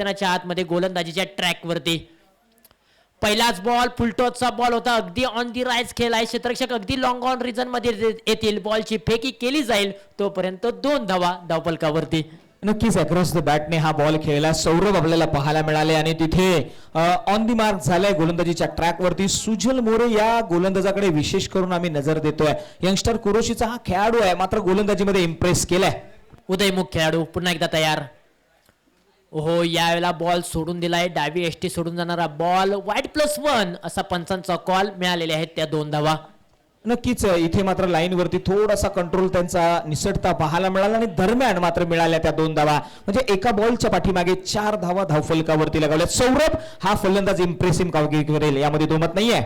मैदानाच्या आतमध्ये गोलंदाजीच्या ट्रॅकवरती. पहिलाच बॉल फुलटॉसचा बॉल होता. अगदी ऑन दी राईज खेळ आहे. क्षेत्ररक्षक अगदी लॉंग ऑन रिझनमध्ये येतील. बॉलची फेकी केली जाईल. तोपर्यंत दोन धावा धावपलकावरती नक्कीच अक्रॉस द बॅटने हा बॉल खेळला सौरभ आपल्याला पाहायला मिळाले आणि तिथे ऑन दी मार्क झालाय गोलंदाजीच्या ट्रॅकवरती. सुजल मोरे या गोलंदाजाकडे विशेष करून आम्ही नजर देतोय. यंगस्टर कुरोशीचा हा खेळाडू आहे मात्र गोलंदाजीमध्ये इम्प्रेस केलाय. उदयमुख खेळाडू पुन्हा एकदा तयार. ओहो यावेळेला बॉल सोडून दिलाय. डावी एसटी सोडून जाणारा बॉल वाईट प्लस वन असा पंचांचा कॉल मिळालेले आहेत त्या दोन धावा. नक्कीच इथे मात्र लाईन वरती थोडासा कंट्रोल त्यांचा निसटता पाहायला मिळाला आणि दरम्यान मात्र मिळाल्या त्या दोन धावा. म्हणजे एका बॉलच्या पाठीमागे चार धावा धावफलकावरती लगावल्या सौरभ हा फलंदाज इम्प्रेसिव्ह कामगिरी करेल यामध्ये दोमत नाहीये.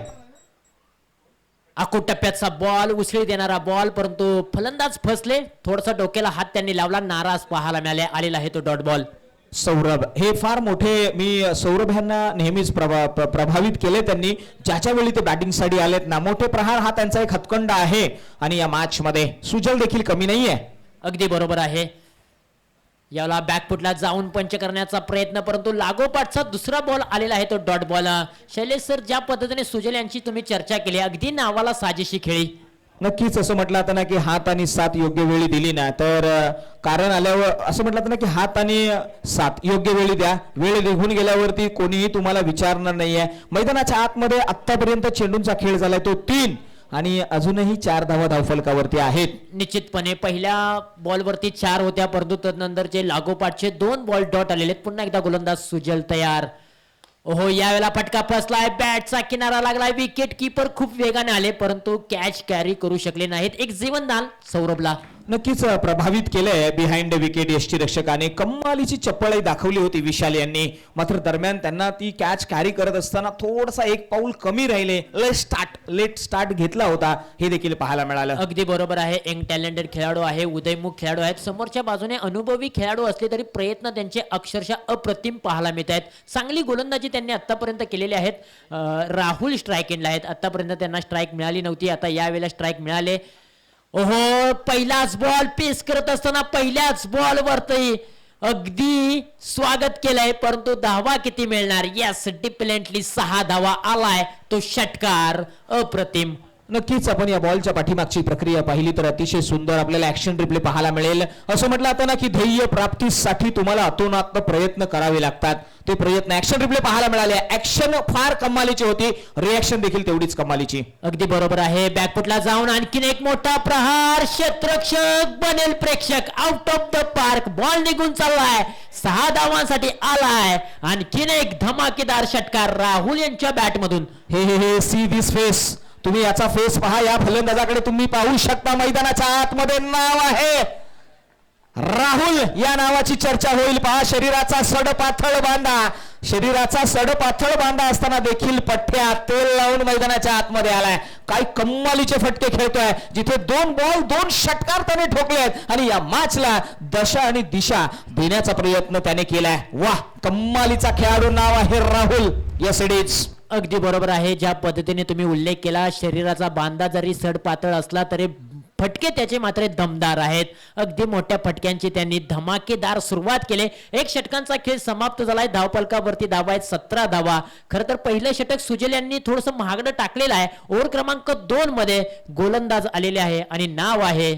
आखूट टप्प्याचा बॉल उसळी देणारा बॉल परंतु फलंदाज फसले. थोडासा डोक्याला हात त्यांनी लावला. नाराज पाहायला मिळाले. आलेला आहे तो डॉट बॉल सौरभ. हे फार मोठे मी सौरभ यांना नेहमीच प्रभा- प्रभावित केले त्यांनी. ज्याच्या वेळी ते बॅटिंगसाठी आलेत ना मोठे प्रहार हा त्यांचा एक हतकंड आहे. आणि या मॅचमध्ये सुजल देखील कमी नाही आहे अगदी बरोबर आहे. याला बॅकफुटला जाऊन पंच करण्याचा प्रयत्न परंतु लागोपाठचा दुसरा बॉल आलेला आहे तो डॉट बॉल शैलेश सर ज्या पद्धतीने सुजल यांची तुम्ही चर्चा केली अगदी नावाला साजेशी खेळी. नक्कीच असं म्हटलं आता ना की हात आणि साथ योग्य वेळी दिली ना तर कारण आल्यावर असं म्हटलं तर ना की हात आणि साथ योग्य वेळी द्या. वेळ निघून गेल्यावरती कोणीही तुम्हाला विचारणार नाहीये. मैदानाच्या आतमध्ये आतापर्यंत चेंडूंचा खेळ झालाय तो तीन आणि अजूनही चार धावा धावफलकावरती आहेत. निश्चितपणे पहिल्या बॉलवरती चार होत्या परंतु तदनंतरचे लागोपाठचे दोन बॉल डॉट आलेले आहेत. पुन्हा एकदा गोलंदाज सुजल तयार. ओहो यावेळेला फटका फसलाय. बॅटचा किनारा लागलाय. विकेट किपर खूप वेगाने आले परंतु कॅच कॅरी करू शकले नाहीत. एक जीवनदान सौरभला. नक्कीच प्रभावित केलंय. बिहाइंड विकेट यष्टी रक्षकाने कम्मालीची चप्पलही दाखवली होती विशाल यांनी. मात्र दरम्यान त्यांना ती कॅच कॅरी करत असताना थोडासा एक पाऊल कमी राहिले. लेट स्टार्ट लेट स्टार्ट घेतला होता. हे देखील पाहायला मिळालं. अगदी बरोबर आहे. यंग टॅलेंटेड खेळाडू आहे उदयमुख खेळाडू आहेत. समोरच्या बाजूने अनुभवी खेळाडू असले तरी प्रयत्न त्यांचे अक्षरशः अप्रतिम पाहायला मिळत आहेत. चांगली गोलंदाजी त्यांनी आतापर्यंत केलेली आहेत. राहुल स्ट्राईक एंडला आहेत. आतापर्यंत त्यांना स्ट्राईक मिळाली नव्हती. आता यावेळेला स्ट्राईक मिळाले. ओहो पहिलाच बॉल पेस करत असताना पहिल्याच बॉल वरती अगदी स्वागत केलंय परंतु धावा किती मिळणार? यस डिप्लेंटली सहा धावा आलाय. तो षटकार अप्रतिम नक्कीच आपण या बॉलच्या पाठीमागची प्रक्रिया पाहिली तर अतिशय सुंदर आपल्याला ऍक्शन रिप्ले पाहायला मिळेल. असं म्हटलं आता ना की ध्येय प्राप्तीसाठी तुम्हाला अतोनात प्रयत्न करावे लागतात. ते प्रयत्न ऍक्शन रिप्ले पाहायला मिळाले. ऍक्शन फार कमालीची होती. रिॲक्शन देखील तेवढीच कमालीची. अगदी बरोबर आहे. बॅकफुटला जाऊन आणखीन एक मोठा प्रहार. क्षेत्रक्षक बनेल प्रेक्षक. Out of the park ball निघून चाललाय. सहा धावांसाठी आलाय. आणखीन एक धमाकेदार षटकार. राहुल यांच्या बॅटमधून हे हे हे सी दिस फेस तुम्ही याचा फेस पहा या फलंदाजाकडे तुम्ही पाहू शकता. मैदानाच्या आतमध्ये नाव आहे. राहुल या नावाची चर्चा होईल. पहा शरीराचा सड पाथळ बांधा. शरीराचा सड पाथळ बांधा असताना देखील पठ्ठ्या तेल लावून मैदानाच्या आतमध्ये आलाय. काही कम्मालीचे फटके खेळतोय. जिथे दोन बॉल दोन षटकार त्याने ठोकले आहेत. आणि या मॅचला दशा आणि दिशा देण्याचा प्रयत्न त्याने केलाय. वा कम्मालीचा खेळाडू नाव आहे राहुल. यस इट इज अगदी बरोबर आहे. ज्या पद्धतीने तुम्ही उल्लेख केला शरीराचा बांधा जरी सड पातळ असला तरी फटके त्याचे मात्र दमदार आहेत. अगदी मोठ्या फटक्यांची त्यांनी धमाकेदार सुरुवात केले. एक षटकांचा खेळ समाप्त झालाय. धावपलकावरती धावा आहेत सतरा धावा. खरं तर पहिलं षटक सुजल यांनी थोडस महागडं टाकलेलं आहे. ओव्हर क्रमांक दोन मध्ये गोलंदाज आलेले आहे आणि नाव आहे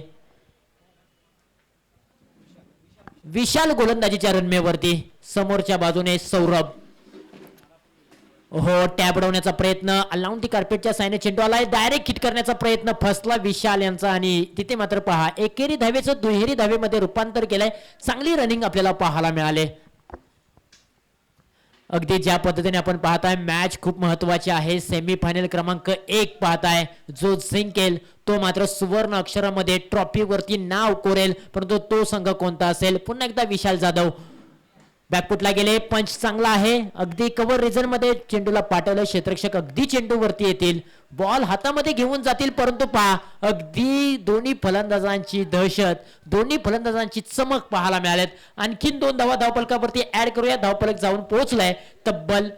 विशाल गोलंदाजीच्या रनमेवरती. समोरच्या बाजूने सौरभ. हो टॅब उडवण्याचा प्रयत्न. लावून ती कार्पेटच्या सायने चेंडू आलाय. डायरेक्ट हिट करण्याचा प्रयत्न. फसला विशाल यांचा आणि तिथे मात्र पहा एकेरी धावेचं दुहेरी धावेमध्ये रूपांतर केलंय. चांगली रनिंग आपल्याला पाहायला मिळाले. अगदी ज्या पद्धतीने आपण पाहताय मॅच खूप महत्वाची आहे. सेमी फायनल क्रमांक एक पाहताय. जो जिंकेल तो मात्र सुवर्ण अक्षरामध्ये ट्रॉफीवरती नाव कोरेल. परंतु तो संघ कोणता असेल? पुन्हा एकदा विशाल जाधव. बॅकफुटला गेले पंच चांगला आहे. अगदी कव्हर रिझनमध्ये चेंडूला पाठवलं. क्षेत्रक्षक अगदी चेंडू वरती येतील. बॉल हातामध्ये घेऊन जातील परंतु पहा अगदी दोन्ही फलंदाजांची दहशत दोन्ही फलंदाजांची चमक पाहायला मिळाल्यात आणखीन दोन धावा धावपलकावरती ऍड करूया. धावपलक जाऊन पोहोचलाय. तब्बल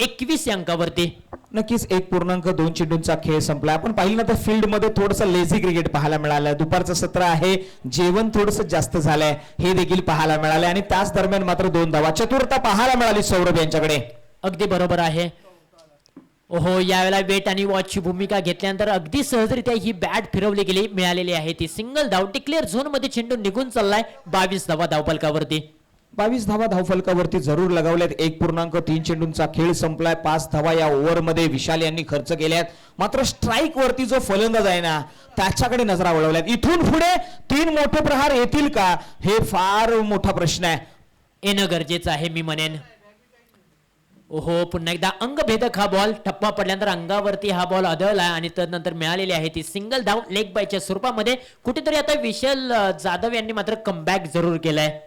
एकवीस अंकावरती. नक्कीच एक पूर्णांक दोन चेंडूंचा खेळ संपला आपण पाहिलं ना तर फील्डमध्ये थोडंसं लेझी क्रिकेट पाहायला मिळालं. दुपारचं सत्र आहे जेवण थोडंसं जास्त झालंय. हे देखील पाहायला मिळालंय आणि त्याच दरम्यान मात्र दोन धावा. चतुरता पाहायला मिळाली सौरभ यांच्याकडे. अगदी बरोबर आहे. हो यावेळेला वेट आणि वॉचची भूमिका घेतल्यानंतर अगदी सहजरित्या ही बॅट फिरवली गेली मिळालेली आहे ती. सिंगल धाव डिक्लेअर झोनमध्ये चेंडू निघून चाललाय बावीस धावा धावपलकावरती बावीस धावा धावफलकावरती जरूर लगावल्यात. एक पूर्णांक तीन चेंडूंचा खेळ संपलाय. पाच धावा या ओव्हरमध्ये विशाल यांनी खर्च केल्यात. मात्र स्ट्राईक वरती जो फलंदाज आहे ना त्याच्याकडे नजरा वळवल्यात. इथून पुढे तीन मोठे प्रहार येतील का? हे फार मोठा प्रश्न आहे. येणं गरजेचं आहे मी म्हणेन. ओहो पुन्हा एकदा अंगभेदक हा बॉल ठप्पा पडल्यानंतर अंगावरती हा बॉल आदळला आणि त्यानंतर मिळालेली आहे ती सिंगल धाव लेग बायच्या स्वरूपामध्ये. कुठेतरी आता विशाल जाधव यांनी मात्र कमबॅक जरूर केलाय.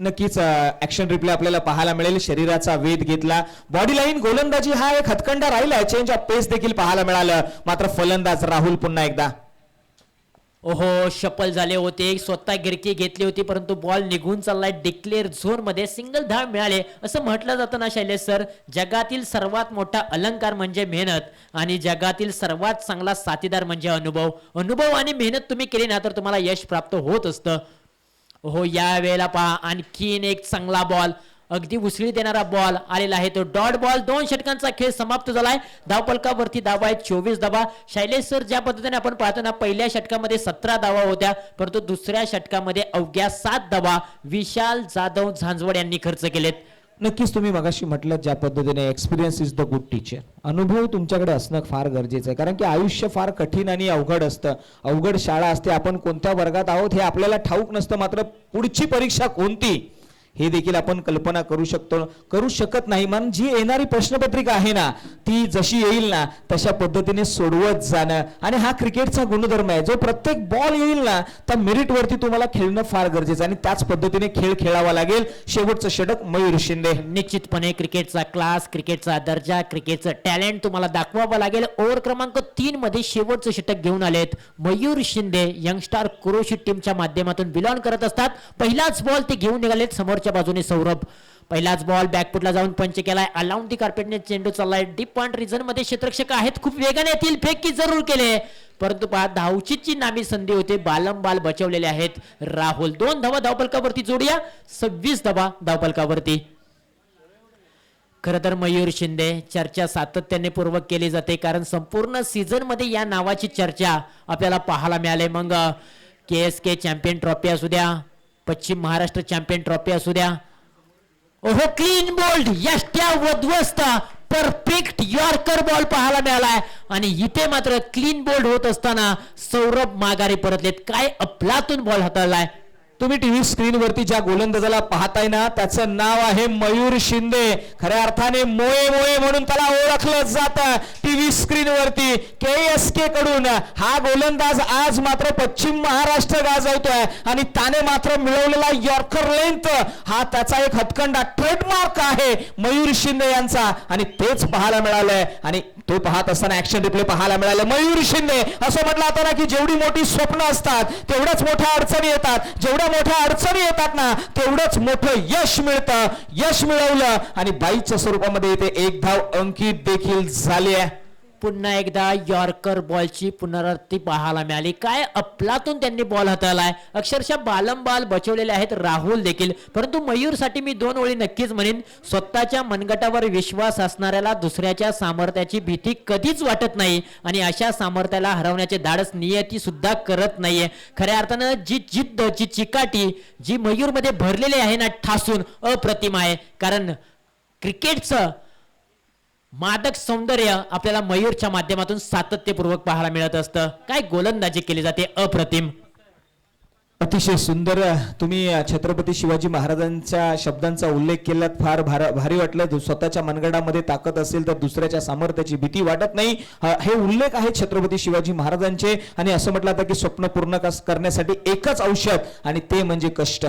नक्कीच ऍक्शन रिप्ले आपल्याला पाहायला मिळेल. शरीराचा वेध घेतला. बॉडी लाईन गोलंदाजी हा एक हतकंडा राहिला चेंज ऑफ पेस देखील पाहायला मिळालं. मात्र फलंदाज राहुल पुन्हा एकदा. ओहो शपल झाले होते. स्वतः गिरकी घेतली होती परंतु बॉल निघून चाललाय. डिक्लेअर झोनमध्ये सिंगल धाव मिळाले. असं म्हटलं जातं ना शैलेश सर जगातील सर्वात मोठा अलंकार म्हणजे मेहनत आणि जगातील सर्वात चांगला साथीदार म्हणजे अनुभव. अनुभव आणि मेहनत तुम्ही केली ना तर तुम्हाला यश प्राप्त होत असतं. हो या वेळेला पहा आणखीन एक चांगला बॉल अगदी उसळी देणारा बॉल आलेला आहे. तो डॉट बॉल दोन षटकांचा खेळ समाप्त झालाय धावपलकावरती धावा आहे चोवीस धावा. शैलेश सर ज्या पद्धतीने आपण पाहतो ना पहिल्या षटकामध्ये सतरा धावा होत्या परंतु दुसऱ्या षटकामध्ये अवघ्या सात धावा विशाल जाधव झांजवड यांनी खर्च केलेत. नक्कीच तुम्ही मगाशी म्हटलं ज्या पद्धतीने experience is the good teacher अनुभव तुमच्याकडे असणं फार गरजेचं आहे. कारण की आयुष्य फार कठीण आणि अवघड असतं. अवघड शाळा असते आपण कोणत्या वर्गात आहोत हे आपल्याला ठाऊक नसतं. मात्र पुढची परीक्षा कोणती? हे देखील आपण कल्पना करू शकतो करू शकत नाही. म्हणून जी येणारी प्रश्नपत्रिका आहे ना ती जशी येईल ना तशा पद्धतीने सोडवत जाणं. आणि हा क्रिकेटचा गुणधर्म आहे. जो प्रत्येक बॉल येईल ना त्या मेरिटवरती तुम्हाला खेळणं फार गरजेचं आहे. आणि त्याच पद्धतीने खेळ खेळावा लागेल. शेवटचं षटक मयूर शिंदे. निश्चितपणे क्रिकेटचा क्लास क्रिकेटचा दर्जा क्रिकेटचं टॅलेंट तुम्हाला दाखवावं लागेल. ओव्हर क्रमांक तीन मध्ये शेवटचं षटक घेऊन आलेत मयूर शिंदे यंगस्टार कुरोशी टीमच्या माध्यमातून बिलॉन करत असतात. पहिलाच बॉल ते घेऊन निघालेत समोरच्या बाजूने सौरभ. पहिलाच बॉल बॅकफुटला जाऊन पंच केलाय. अलाउंड दी कार्पेटने चेंडू चाललाय. डीप पॉइंट रिझनमध्ये क्षेत्रक्षक आहेत. खूप वेगाने येतील. फेक की जरूर केले. परंतु पहा धावचीची नामी संधी होते. बालम बाल बचवलेले आहेत. राहुल दोन धावा धावपलकावरती जोडूया. सव्वीस धावा धावपलकावरती खरं तर मयूर शिंदे चर्चा सातत्याने पूर्वक केली जाते. कारण संपूर्ण सीझनमध्ये या नावाची चर्चा आपल्याला पाहायला मिळाले. मग K S K champion trophy असू द्या पश्चिम महाराष्ट्र चॅम्पियन ट्रॉफी असू द्या. ओहो क्लीन बोल्ड यष्ट्या वध्वस्त परफेक्ट यॉर्कर बॉल पाहायला मिळालाय. आणि इथे मात्र क्लीन बोल्ड होत असताना सौरभ माघारी परतलेत. काय अपलातून बॉल हाताळलाय? तुम्ही टीव्ही स्क्रीनवरती ज्या गोलंदाजाला पाहताय ना त्याचं नाव आहे मयूर शिंदे. खऱ्या अर्थाने मोये मोये म्हणून त्याला ओळखलं जातं टीव्ही स्क्रीनवरती. के एस के कडून हा गोलंदाज आज मात्र पश्चिम महाराष्ट्र गाजवतोय आणि त्याने मात्र मिळवलेला यॉर्कर लेंथ हा त्याचा एक हतखंडा ट्रेडमार्क आहे मयूर शिंदे यांचा. आणि तेच पाहायला मिळालंय. आणि तो पाहत असताना ऍक्शन रिप्ले पाहायला मिळालं. मयूर शिंदे असं म्हटलं आता ना की जेवढी मोठी स्वप्न असतात तेवढ्याच मोठ्या अडचणी येतात. जेवढ्या मोठ्या अडचणी येतात ना तेवढंच मोठं यश मिळतं. यश मिळवलं आणि बाईच्या स्वरूपामध्ये इथे एक धाव अंकित देखील झाली आहे. पुन्हा एकदा यॉर्कर बॉलची पुनरावृत्ती पाहायला मिळाली. काय अपलातून त्यांनी बॉल हाताळलाय? अक्षरशः बालंबाल बचवलेले आहेत राहुल देखील. परंतु मयूरसाठी मी दोन ओळी नक्कीच म्हणेन. स्वतःच्या मनगटावर विश्वास असणाऱ्याला दुसऱ्याच्या सामर्थ्याची भीती कधीच वाटत नाही आणि अशा सामर्थ्याला हरवण्याचे धाडस नियती सुद्धा करत नाहीये. खऱ्या अर्थानं जी जिद्द जी चिकाटी जी मयूरमध्ये भरलेली आहे ना ठासून अप्रतिम आहे. कारण क्रिकेटचं मादक सौंदर्य आपल्याला मयूरच्या माध्यमातून सातत्यपूर्वक पाहायला मिळत असतं. काय गोलंदाजी केली जाते? अप्रतिम. अतिशय सुंदर तुम्ही छत्रपती शिवाजी महाराजांच्या शब्दांचा उल्लेख केलात. फार भार- भारी वाटलं. स्वतःच्या मनगडामध्ये ताकद असेल तर दुसऱ्याच्या सामर्थ्याची भीती वाटत नाही. हे उल्लेख आहेत छत्रपती शिवाजी महाराजांचे. आणि असं म्हटलं आता की स्वप्न पूर्ण करण्यासाठी एकच औषध. आणि ते म्हणजे कष्ट.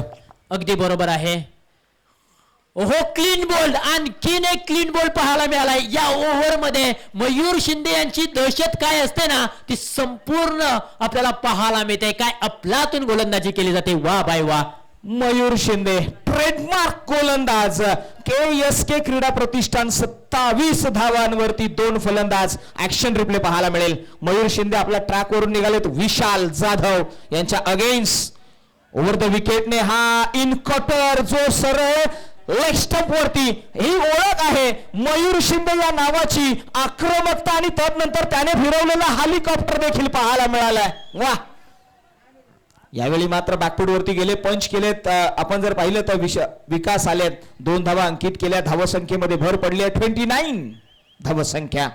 अगदी बरोबर आहे. हो क्लीन बोल्ड आणखीन एक क्लीन बोल्ड पाहायला मिळालाय. या ओव्हरमध्ये मयूर शिंदे यांची दहशत काय असते ना ती संपूर्ण आपल्याला पाहायला मिळते. काय अपलातून गोलंदाजी केली जाते. वा बाय वा. मयूर शिंदे ट्रेडमार्क गोलंदाज. के एस के क्रीडा प्रतिष्ठान सत्तावीस धावांवरती दोन फलंदाज ऍक्शन रिप्ले पाहायला मिळेल. मयूर शिंदे आपल्या ट्रॅकवरून निघालेत. विशाल जाधव यांच्या अगेन्स्ट ओव्हर द विकेटने हा इन कटर जो सरळ वरती ही ओळख आहे. मयूर शिंदे या नावाची आक्रमकता आणि त्यानंतर त्याने फिरवलेला हेलिकॉप्टर देखील पाहायला मिळालाय. वा यावेळी मात्र बॅकफूट वरती गेले पंच केलेत. आपण जर पाहिलं तर विश विकास आलेत. दोन धावा अंकित केल्या धावसंख्येमध्ये भर पडली आहे. ट्वेंटी नाईन धावसंख्या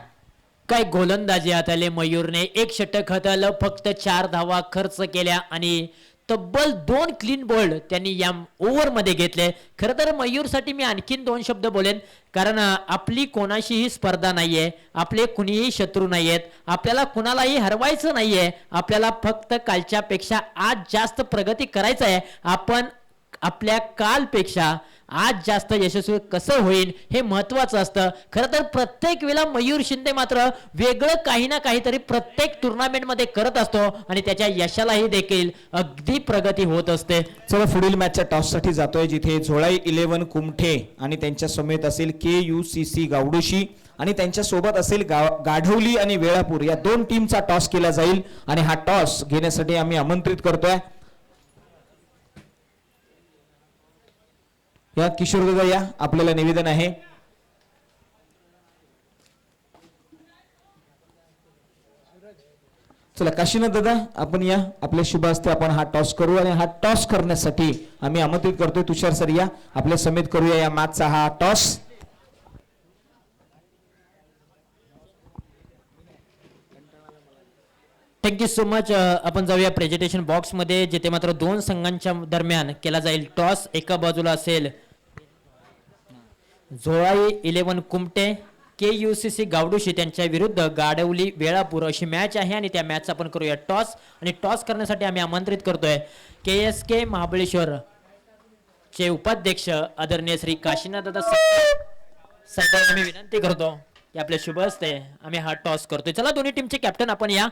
काय गोलंदाजी हाताळले मयूरने. एक षटक हाताळलं फक्त चार धावा खर्च केल्या आणि तब्बल दोन क्लीन बोल्ड त्यांनी या ओव्हरमध्ये घेतले. खरं तर मयूरसाठी मी आणखीन दोन शब्द बोलेन. कारण आपली कोणाशीही स्पर्धा नाही आहे आपले कुणीही शत्रू नाही आहेत आपल्याला कुणालाही हरवायचं नाही आहे आपल्याला फक्त कालच्यापेक्षा आज जास्त प्रगती करायचं आहे आपण आपल्या कालपेक्षा आज जास्त यशस्वी कसं होईल हे महत्वाचं असतं. खरं तर प्रत्येक वेळेला मयूर शिंदे मात्र वेगळं काही ना काहीतरी प्रत्येक टुर्नामेंटमध्ये करत असतो आणि त्याच्या यशालाही देखील अगदी प्रगती होत असते. चला पुढील मॅचच्या टॉससाठी जातोय जिथे झोळाई इलेव्हन कुमठे आणि त्यांच्या समेत असेल K U C C Gavdoshi आणि त्यांच्यासोबत असेल गा गाढवली आणि वेळापूर. या दोन टीमचा टॉस केला जाईल आणि हा टॉस घेण्यासाठी आम्ही आमंत्रित करतोय. या किशोर दादा या. आपल्याला निवेदन आहे. चला काशीनाथ दादा आपण या. आपल्या शुभ हस्ते आपण हा टॉस करू आणि हा टॉस करण्यासाठी आम्ही आमंत्रित करतोय. तुषार सर या. आपल्या समेत करूया या मॅचचा हा टॉस थँक्यू सो मच आपण जाऊया प्रेझेंटेशन बॉक्समध्ये जिथे मात्र दोन संघांच्या दरम्यान केला जाईल टॉस एका बाजूला असेल Jholai eleven Kumte K U C C Gavdushi त्यांच्या विरुद्ध गाडवली वेळापूर अशी मॅच आहे आणि त्या मॅचचा आपण करूया टॉस आणि टॉस करण्यासाठी आम्ही आमंत्रित करतोय. के एस के महाबळेश्वर चे उपाध्यक्ष आदरणीय श्री काशीनाथ साहेब साहेबांना विनंती करतो की आपल्या शुभ असते आम्ही हा टॉस करतोय. चला दोन्ही टीमचे कॅप्टन आपण या.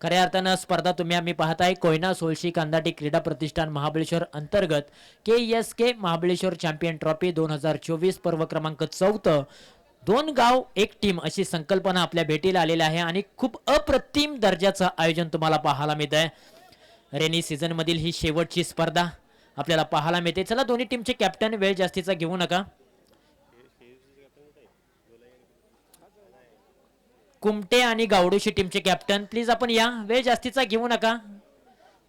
खऱ्या अर्थानं स्पर्धा तुम्ही आम्ही पाहताय. कोयना सोळशी कांदाटी क्रीडा प्रतिष्ठान महाबळेश्वर अंतर्गत K S K Mahabaleshwar champion trophy दोन हजार चोवीस पर्व क्रमांक चौथं दोन गाव एक टीम अशी संकल्पना आपल्या भेटीला आलेली आहे आणि खूप अप्रतिम दर्जाचं आयोजन तुम्हाला पाहायला मिळत आहे रेनी सीझन मधील ही शेवटची स्पर्धा आपल्याला पाहायला मिळते. चला दोन्ही टीमचे कॅप्टन वेळ जास्तीचा घेऊ नका. कुमटे आणि गावडोशी टीमचे कॅप्टन प्लीज आपण या. वेळ जास्तीचा घेऊ नका.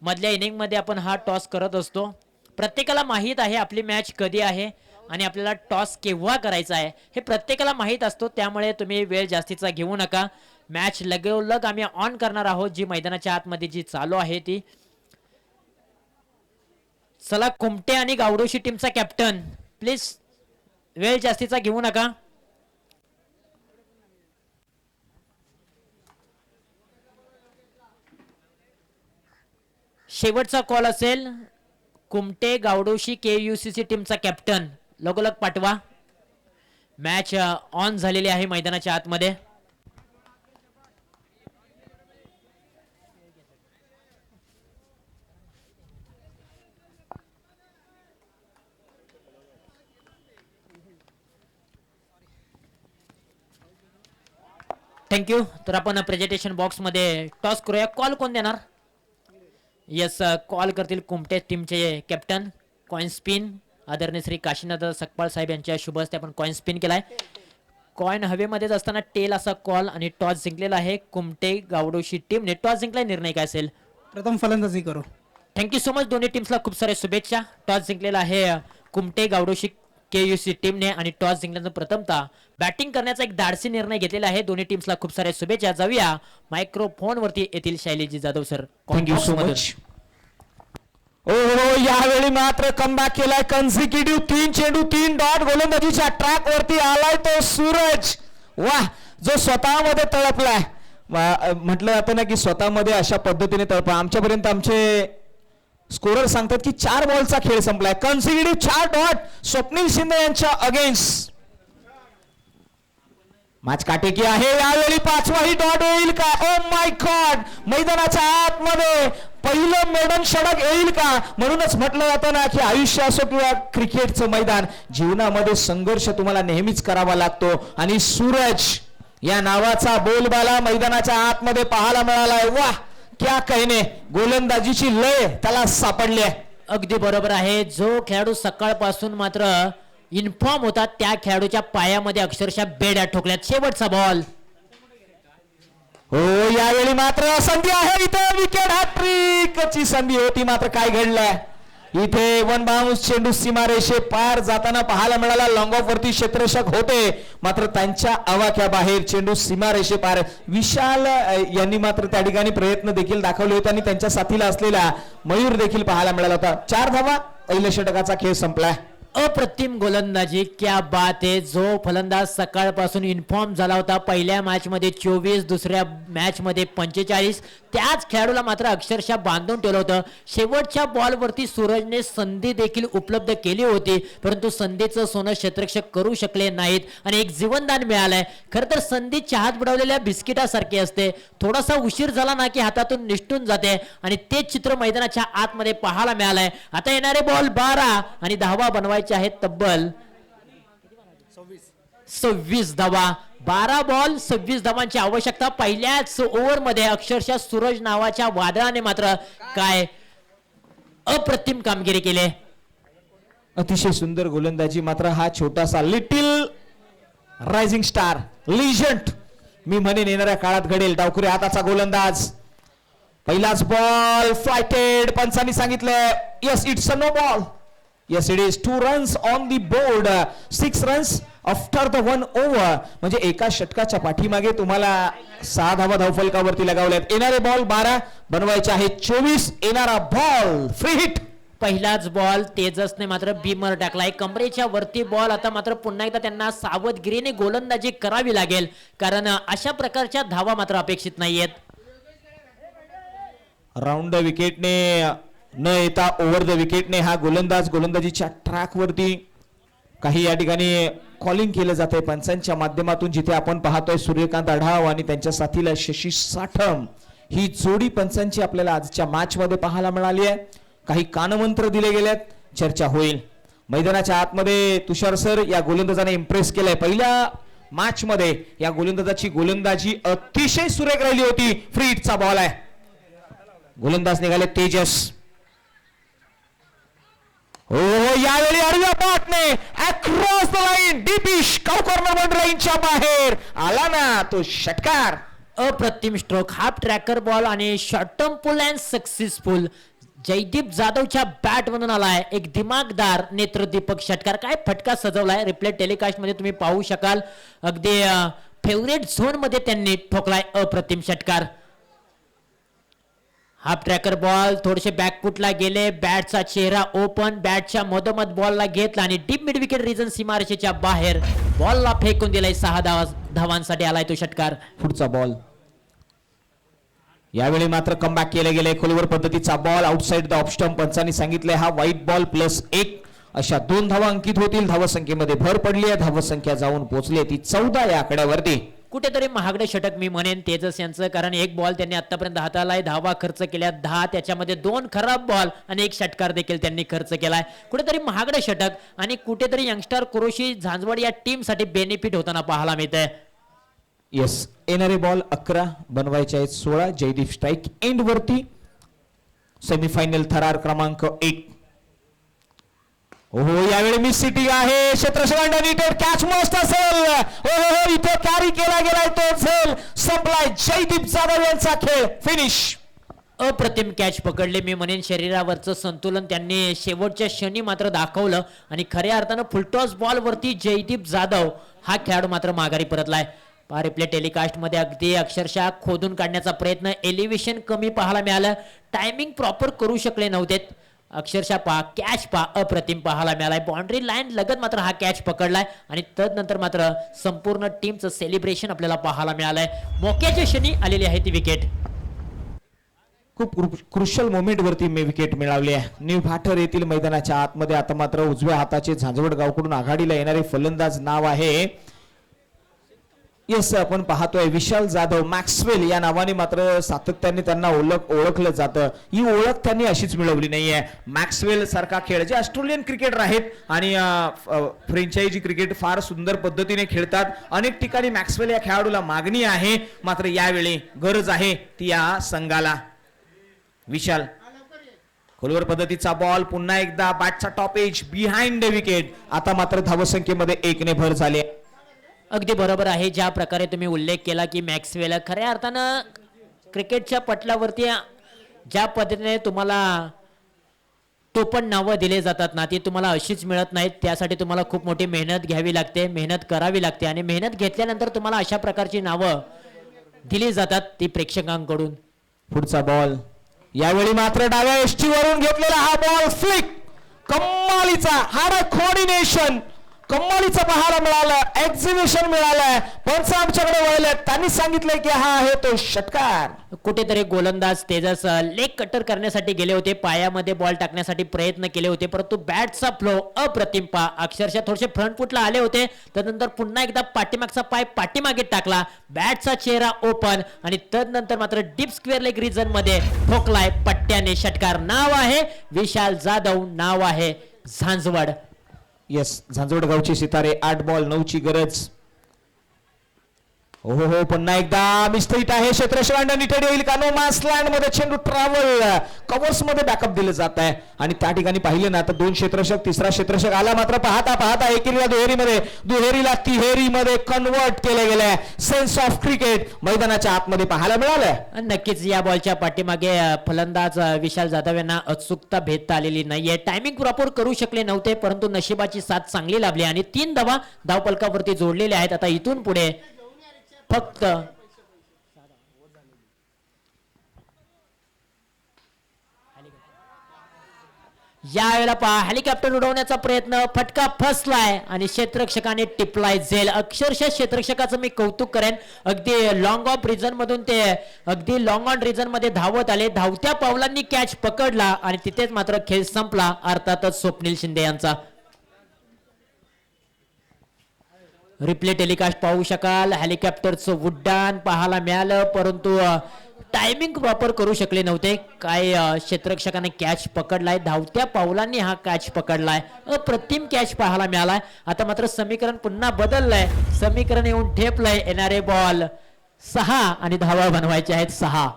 मधल्या इनिंगमध्ये आपण हा टॉस करत असतो. प्रत्येकाला माहीत आहे आपली मॅच कधी आहे आणि आपल्याला टॉस केव्हा करायचा आहे. हे प्रत्येकाला माहीत असतो. त्यामुळे तुम्ही वेळ जास्तीचा घेऊ नका. मॅच लगोलग आम्ही ऑन करणार आहोत. जी मैदानाच्या आतमध्ये जी चालू आहे ती. चला कुमटे आणि गावडोशी टीमचा कॅप्टन प्लीज वेळ जास्तीचा घेऊ नका. शेवटचा कॉल असेल. Kumte Gavdoshi K U C C टीमचा कॅप्टन लगोलग पाठवा. मॅच ऑन झालेली आहे मैदानाच्या आतमध्ये. थँक्यू तर आपण प्रेझेंटेशन बॉक्समध्ये टॉस करूया. कॉल कोण देणार? येस कॉल करतील कुमटे टीमचे कॅप्टन कॉइन स्पिन आदरणीय श्री काशीनाथ सकपाळ साहेब यांच्या शुभ हस्ते आपण कॉइन स्पिन केलाय. कॉइन हवेमध्येच असताना टेल असा कॉल आणि टॉस जिंकलेला आहे कुमटे गावडोशी टीमने टॉस जिंकलाय निर्णय काय असेल? प्रथम फलंदाजी करू. थँक्यू सो मच दोन्ही टीम्सला खूप साऱ्या शुभेच्छा. टॉस जिंकलेला आहे कुमटे गावडोशी के टीमने आणि टॉस जिंकल्यानंतर प्रथमतः बॅटिंग करण्याचा एक धाडसी निर्णय घेतलेला आहे. दोन्ही टीम्सला खूप साऱ्या शुभेच्छा. जाऊया. मायक्रोफोनवरती येथील शैलीजी Jadhav sir thank you so much ओ हो यावेळी मात्र कमबॅक केलाय कन्झिक्युटिव्ह तीन चेंडू तीन डॉट गोलंदाजीच्या ट्रॅक वरती आलाय तो सूरज. वाह जो स्वतःमध्ये तळपलाय. म्हटलं जातं ना की स्वतःमध्ये अशा पद्धतीने तळपा आमच्यापर्यंत आमचे स्कोरर सांगतात की चार बॉलचा खेळ संपलाय. कन्झिक्युटिव्ह चार डॉट स्वप्नील शिंदे यांच्या अगेन्स्ट मॅच काटेकी आहे. यावेळी पाचवाही डॉट येईल का? ओ माय गॉड मैदानाच्या आतमध्ये पहिलं मेडन षडक येईल का? म्हणूनच म्हटलं जातं ना की आयुष्य असो किंवा क्रिकेटचं मैदान जीवनामध्ये संघर्ष तुम्हाला नेहमीच करावा लागतो. आणि सूरज या नावाचा बोलबाला मैदानाच्या आतमध्ये पाहायला मिळालाय. वा क्या कहने? गोलंदाजीची लय त्याला सापडली आहे. अगदी बरोबर आहे. जो खेळाडू सकाळपासून मात्र इन्फॉर्म होता त्या खेळाडूच्या पायामध्ये अक्षरशः बेड्या ठोकल्यात. शेवटचा बॉल हो यावेळी मात्र संधी आहे इथे. विकेट हॅट्रिकची संधी होती. मात्र काय घडलंय? इथे वन बाउन्स चेंडू सीमारेषे पार जाताना पाहायला मिळाला. लॉंग ऑफ वरती क्षेत्ररक्षक होते. मात्र त्यांच्या आवाक्या बाहेर चेंडू सीमारेषे पार. विशाल यांनी मात्र त्या ठिकाणी प्रयत्न देखील दाखवले होते आणि त्यांच्या साथीला असलेला मयूर देखील पाहायला मिळाला होता. चार धावा. पहिल्या षटकाचा खेळ संपलाय. अप्रतिम गोलंदाजी. क्या बात आहे जो फलंदाज सकाळपासून इन्फॉर्म झाला होता पहिल्या मॅचमध्ये चोवीस दुसऱ्या मॅचमध्ये पंचेचाळीस. त्याच खेळाडूला मात्र अक्षरशः बांधून ठेवलं होतं. शेवटच्या बॉलवरती सूरजने संधी देखील उपलब्ध केली होती परंतु संधीचं सोनं क्षेत्रक्ष करू शकले नाहीत आणि एक जीवनदान मिळालंय. खरं तर संधी चहात बुडवलेल्या बिस्किटासारखी असते. थोडासा उशीर झाला ना की हातातून निष्ठून जाते आणि तेच चित्र मैदानाच्या आतमध्ये पाहायला मिळालंय. आता येणारे बॉल बारा आणि दहावा बनवाय आहेत तब्बल? सव्वीस. धावा. बारा बॉल सव्वीस धावांची आवश्यकता. पहिल्याच ओव्हरमध्ये अक्षरशः सूरज नावाच्या वादळाने मात्र काय अप्रतिम कामगिरी केली. अतिशय सुंदर गोलंदाजी मात्र हा छोटासा लिटिल रायझिंग स्टार लिजंट मी म्हणेन येणाऱ्या काळात घडेल. डावखुरे हाताचा गोलंदाज. पहिलाच बॉल फ्लायटेड पंचांनी सांगितलंय yes it's a no ball yes it is two runs on the board six runs after the one over म्हणजे एका षटकाच्या पाठीमागे तुम्हाला सहा धावा धावफलकावरती लगावल्यात येणारे बॉल बारा बनवायचे आहेत चोवीस. येणारा बॉल फ्री हिट पहिलाच बॉल तेजसने मात्र बीमर टाकलाय कमरेच्या वरती बॉल आता मात्र पुन्हा एकदा त्यांना सावधगिरीने गोलंदाजी करावी लागेल. कारण अशा प्रकारच्या धावा मात्र अपेक्षित नाहीयेत. राऊंड विकेटने न येता ओव्हर द विकेटने हा गोलंदाज गोलंदाजीच्या ट्रॅकवरती काही या ठिकाणी कॉलिंग केलं जात आहे पंचांच्या माध्यमातून जिथे आपण पाहतोय सूर्यकांत आढाव आणि त्यांच्या साथीला शशी साठम ही जोडी पंचांची आपल्याला आजच्या मॅच मध्ये पाहायला मिळाली आहे. काही कानमंत्र दिले गेलेत. चर्चा होईल. मैदानाच्या आतमध्ये तुषार सर या गोलंदाजाने इम्प्रेस केलंय. पहिल्या मॅच मध्ये या गोलंदाजाची गोलंदाजी अतिशय सुरेख राहिली होती. फ्री हिटचा बॉल आहे. गोलंदाज निघाले तेजस. हो हो यावेळी आडव्या बॉटने अक्रॉस द लाईन डिपिश काउ कॉर्नर लाईनच्या बाहेर. आला ना तो षटकार. अप्रतिम स्ट्रोक हाफ ट्रॅकर बॉल आणि short term pull and successful Jaydeep जाधवच्या bat मधून आलाय. एक दिमागदार नेत्रदीपक षटकार. काय फटका सजवलाय? रिप्ले टेलिकास्टमध्ये तुम्ही पाहू शकाल. अगदी फेवरेट झोनमध्ये त्यांनी ठोकलाय अप्रतिम षटकार. हाफ ट्रॅकर बॉल थोडेसे बॅकफुटला गेले. बॅटचा चेहरा ओपन बॅटच्या मधोमध बॉलला घेतला आणि डीप मिड विकेट रिझन सीमारेषेच्या बाहेर बॉलला फेकून दिलाय सहा धावा धावांसाठी आलाय तो षटकार. पुढचा बॉल यावेळी मात्र कमबॅक केले गेले. खोलवर पद्धतीचा ball outside the off stump पंचांनी सांगितलंय हा व्हाईट बॉल प्लस एक. अशा दोन धावा अंकित होतील. धावसंख्येमध्ये भर पडली आहे. धावसंख्या जाऊन पोहोचली आहे ती चौदा या आकड्यावरती. कुठेतरी महागडे षटक मी म्हणेन तेजस यांचं कारण एक बॉल त्यांनी आतापर्यंत हातालाय धावा खर्च केल्या. दहा त्याच्यामध्ये दोन खराब बॉल आणि एक षटकार देखील त्यांनी खर्च केलाय. कुठेतरी महागडे षटक आणि कुठेतरी यंगस्टर कुरोशी झांजवड या टीमसाठी बेनिफिट होताना पाहायला मिळतंय. येस येणारे बॉल अकरा बनवायचे आहेत सोळा. जयदीप स्ट्राईक एंड वरती. सेमीफायनल थरार क्रमांक एक. हो यावेळी मिस सिटी आहे. क्षेत्रशकांड कॅच मस्त असेल. हो हो हो इथे कॅरी केला गेलाय तो असेल संपलाय जयदीप जाधव यांचा खेळ. फिनिश अप्रतिम कॅच पकडले. मी म्हणेन शरीरावरचं संतुलन त्यांनी शेवटच्या क्षणी मात्र दाखवलं. आणि खऱ्या अर्थानं फुलटॉस बॉल वरती जयदीप जाधव हा खेळाडू मात्र माघारी परतलाय. पहा रिप्ले टेलिकास्टमध्ये अगदी अक्षरशः खोदून काढण्याचा प्रयत्न. एलिव्हेशन कमी पाहायला मिळालं. टायमिंग प्रॉपर करू शकले नव्हते. अक्षरशः पहा कॅच पहा अप्रतिम पाहायला मिळालाय. बाउंड्री लाईन लगत मात्र हा कॅच पकडलाय आणि तदनंतर मात्र संपूर्ण टीमचं सेलिब्रेशन आपल्याला पाहायला मिळालंय. मोक्याच्या क्षणी आलेली आहे ती विकेट खूप क्रुशल मोमेंट वरती मी विकेट मिळवली आहे. न्यू भाटर येथील मैदानाच्या आतमध्ये आता मात्र उजव्या हाताचे झांजवड गावकडून आघाडीला येणारे फलंदाज नाव आहे येस आपण पाहतोय. विशाल जाधव मॅक्सवेल या नावाने मात्र सातत्याने त्यांना ओळख ओळखलं जातं. ही ओळख त्यांनी अशीच मिळवली नाहीये. मॅक्सवेल सारखा खेळ जे ऑस्ट्रेलियन क्रिकेटर आहेत आणि फ्रेंचायझी क्रिकेट फार सुंदर पद्धतीने खेळतात. अनेक ठिकाणी मॅक्सवेल या खेळाडूला मागणी आहे. मात्र यावेळी गरज आहे ती या संघाला. विशाल खोलवर पद्धतीचा बॉल पुन्हा एकदा बॅटचा top edge behind the wicket आता मात्र धावसंख्येमध्ये एकने भर झाली आहे. अगदी बरोबर आहे. ज्या प्रकारे तुम्ही उल्लेख केला की मॅक्सवेल खऱ्या अर्थानं क्रिकेटच्या पटलावरती ज्या पद्धतीने तुम्हाला टोपण नावं दिले जातात ना ती तुम्हाला अशीच मिळत नाहीत. त्यासाठी तुम्हाला खूप मोठी मेहनत घ्यावी लागते मेहनत करावी लागते आणि मेहनत घेतल्यानंतर तुम्हाला अशा प्रकारची नावं दिली जातात ती प्रेक्षकांकडून. पुढचा बॉल यावेळी मात्र डाव्या एसटी वरून घेतलेला हा बॉल फ्लिक कमालीचा हा कोऑर्डिनेशन कम्मालीचं पाहायला मिळालं एक्झिबिशन मिळालंय पंच आमच्याकडे वळले त्यांनी सांगितलं की हा आहे तो षटकार. कुठेतरी गोलंदाज तेजस लेग कटर करण्यासाठी गेले होते पायामध्ये बॉल टाकण्यासाठी प्रयत्न केले होते परंतु बॅटचा फ्लो अप्रतिम पा अक्षरशः थोडेसे फ्रंट फुटला आले होते त्यानंतर पुन्हा एकदा पाठीमागचा पाय पाठीमागे टाकला बॅटचा चेहरा ओपन आणि तदनंतर मात्र डीप स्क्वेअर लेग रिजनमध्ये ठोकलाय पट्ट्याने षटकार. नाव आहे विशाल जाधव नाव आहे झांजवड. येस झांजवडगावचे सितारे आठ बॉल नऊची गरज. हो, हो हो पुन्हा एकदा मिस्त्रीट आहे. क्षेत्रशिवांड निटेड येईल का? नो लँडमध्ये चेंडू ट्रॅव्हल कवर्समध्ये बॅकअप दिलं जात आहे. आणि त्या ठिकाणी पाहिलं ना तर दोन क्षेत्रशक तिसरा क्षेत्रशक आला मात्र पाहता पाहता एकेरीला दुहेरीमध्ये दुहेरीला तिहेरीमध्ये कन्वर्ट केलं गेलंय सेन्स ऑफ क्रिकेट मैदानाच्या आतमध्ये पाहायला मिळालंय. नक्कीच या बॉलच्या पाठीमागे फलंदाज विशाल जाधव यांना अचूकता भेदता आलेली नाहीये. टायमिंग प्रॉपर करू शकले नव्हते परंतु नशिबाची साथ चांगली लाभली आणि तीन धावा धावपलकावरती जोडलेले आहेत. आता इथून पुढे फक्त यावेळेला पहा हेलिकॉप्टर उडवण्याचा प्रयत्न फटका फसलाय आणि क्षेत्रक्षकाने टिपलाय झेल. अक्षरशः क्षेत्रक्षकाचं मी कौतुक करेन. अगदी लॉंग ऑफ रिझन मधून ते अगदी लॉंग ऑन रिझनमध्ये धावत आले. धावत्या पावलांनी कॅच पकडला आणि तिथेच मात्र खेळ संपला. अर्थातच स्वप्नील शिंदे यांचा. रिप्ले टेलिकास्ट पाहू शकाल. हेलिकॉप्टरचं उड्डाण पाहायला मिळालं परंतु टायमिंग प्रॉपर करू शकले नव्हते. काय अ, क्षेत्ररक्षकाने कॅच पकडलाय. धावत्या पावलांनी हा कॅच पकडलाय. अप्रतिम कॅच पाहायला मिळालाय. आता मात्र समीकरण पुन्हा बदललंय. समीकरण येऊन ठेपलंय. येणारे बॉल सहा आणि धावा बनवायचे आहेत सहा.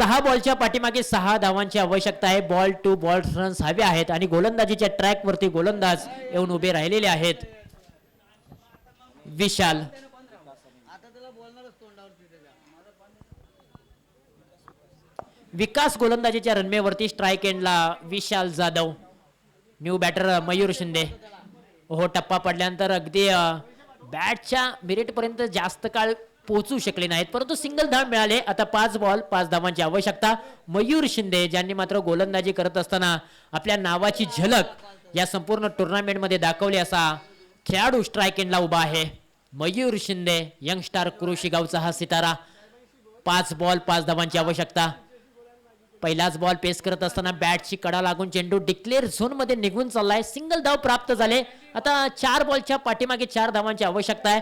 सहा बॉलच्या पाठीमागे सहा धावांची आवश्यकता आहे. बॉल टू बॉल रन्स हवे आहेत आणि गोलंदाजीच्या ट्रॅकवरती गोलंदाज येऊन उभे राहिलेले आहेत. विशाल. विकास गोलंदाजीच्या रनवेवरती स्ट्राईक एंडला Vishal Jadhav. New batter Mayur Shinde. हो टप्पा पडल्यानंतर अगदी बॅटच्या मिरिटपर्यंत जास्त काळ पोहोचू शकले नाहीत. परंतु सिंगल धाव मिळाले. आता पाच बॉल पाच धावांची आवश्यकता. मयूर शिंदे ज्यांनी मात्र गोलंदाजी करत असताना आपल्या नावाची झलक या संपूर्ण टुर्नामेंटमध्ये दाखवली असा खेळाडू स्ट्राईक एंडला उभा आहे. मयूर शिंदे यंगस्टार कृषी गावचा हा सितारा. पाच बॉल पाच धावांची आवश्यकता. पहिलाच बॉल पेस करत असताना बॅटची कडा लागून चेंडू डिक्लेअर झोनमध्ये निघून चाललाय. सिंगल धाव प्राप्त झाले. आता चार बॉलच्या पाठीमागे चार धावांची आवश्यकता आहे.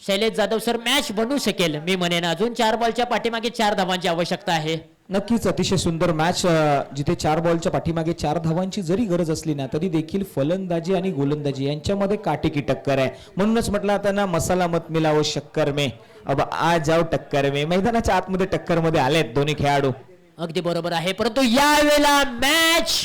शैलेश जाधव सर मॅच बनू शकेल. मी म्हणेन अजून चार बॉलच्या पाठीमागे चार धावांची आवश्यकता आहे. नक्कीच अतिशय सुंदर मॅच जिथे चार बॉलच्या पाठीमागे चार धावांची जरी गरज असली ना तरी देखील फलंदाजी आणि गोलंदाजी यांच्यामध्ये काटेकी टक्कर आहे. म्हणूनच म्हटलं आता ना मसाला मत मिलावं शक्कर में. अब आ जाओ टक्कर में. मैदानाच्या आतमध्ये टक्करमध्ये आलेत दोन्ही खेळाडू. अगदी बरोबर आहे. परंतु यावेळेला मॅच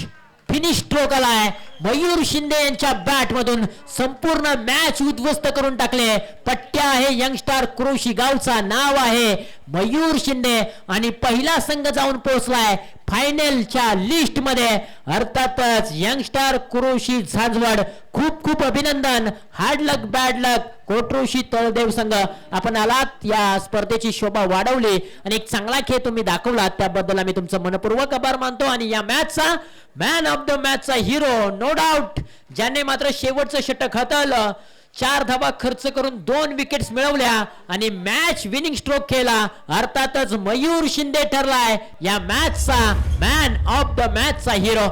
फिनिश स्ट्रोक आलाय मयूर शिंदे यांच्या बॅट मधून संपूर्ण मॅच उद्ध्वस्त करून टाकले. पट्ट्या आहे यंगस्टार क्रोशी गावचा. नाव आहे मयूर शिंदे आणि पहिला संघ जाऊन पोहोचलाय फायनलच्या लिस्टमध्ये. अर्थातच यंगस्टार कुरुशी झांजवड खूप खूप अभिनंदन. हार्ड लक बॅड लक कोटरुशी तळदेव संघ. आपण आलात या स्पर्धेची शोभा वाढवली आणि एक चांगला खेळ तुम्ही दाखवलात. त्याबद्दल आम्ही तुमचं मनपूर्वक आभार मानतो आणि या मॅचचा मॅन ऑफ द मॅचचा हिरो नो डाऊट ज्याने मात्र शेवटचं षटक हाताळलं चार धावा खर्च करून दोन विकेट्स मिळवल्या आणि मॅच विनिंग स्ट्रोक केला. अर्थातच मयूर शिंदे ठरलाय या मॅचचा मॅन ऑफ द मॅचचा हिरो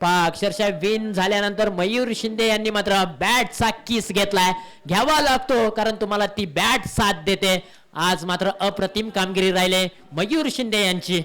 अक्षरशः विन झाल्यानंतर मयूर शिंदे यांनी मात्र बॅटचा किस घेतलाय. घ्यावा लागतो कारण तुम्हाला ती बॅट साथ देते. आज मात्र अप्रतिम कामगिरी राहिले मयूर शिंदे यांची.